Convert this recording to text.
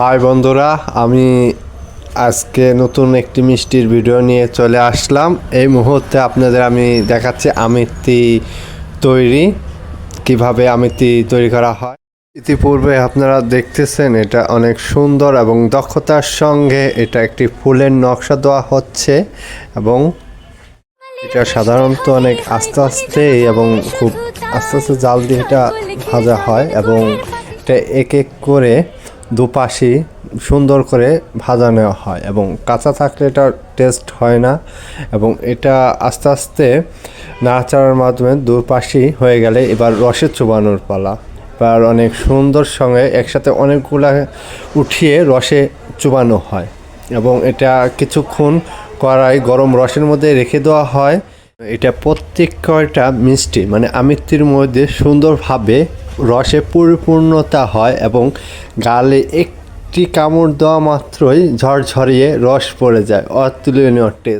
High বন্ধুরা, আমি আজকে নতুন একটি মিষ্টির ভিডিও নিয়ে চলে আসলাম। এই মুহূর্তে আপনাদের আমি দেখাচ্ছি আমিত্তি তৈরি, কীভাবে আমিত্তি তৈরি করা হয়। ইতিপূর্বে আপনারা দেখতেছেন, এটা অনেক সুন্দর এবং দক্ষতার সঙ্গে এটা একটি ফুলের নকশা দেওয়া হচ্ছে এবং এটা সাধারণত অনেক আস্তে আস্তে এবং খুব আস্তে আস্তে জাল দিয়ে এটা ভাজা হয় এবং এটা এক এক করে দুপাশি সুন্দর করে ভাজা নেওয়া হয় এবং কাঁচা থাকলে এটা টেস্ট হয় না এবং এটা আস্তে আস্তে নাড়াচাড়ার মাধ্যমে দুপাশি হয়ে গেলে এবার রসে চুবানোর পালা। এবার অনেক সুন্দর সঙ্গে একসাথে অনেকগুলা উঠিয়ে রসে চুবানো হয় এবং এটা কিছুক্ষণ কড়াই গরম রসের মধ্যে রেখে দেওয়া হয়। এটা প্রত্যেক কয়টা মিষ্টি মানে আমিত্তির মধ্যে সুন্দরভাবে রসে পরিপূর্ণতা হয় এবং গালে একটি কামড় দেওয়া মাত্রই ঝরঝরিয়ে রস পড়ে যায়। অতুলনীয় টেস্ট।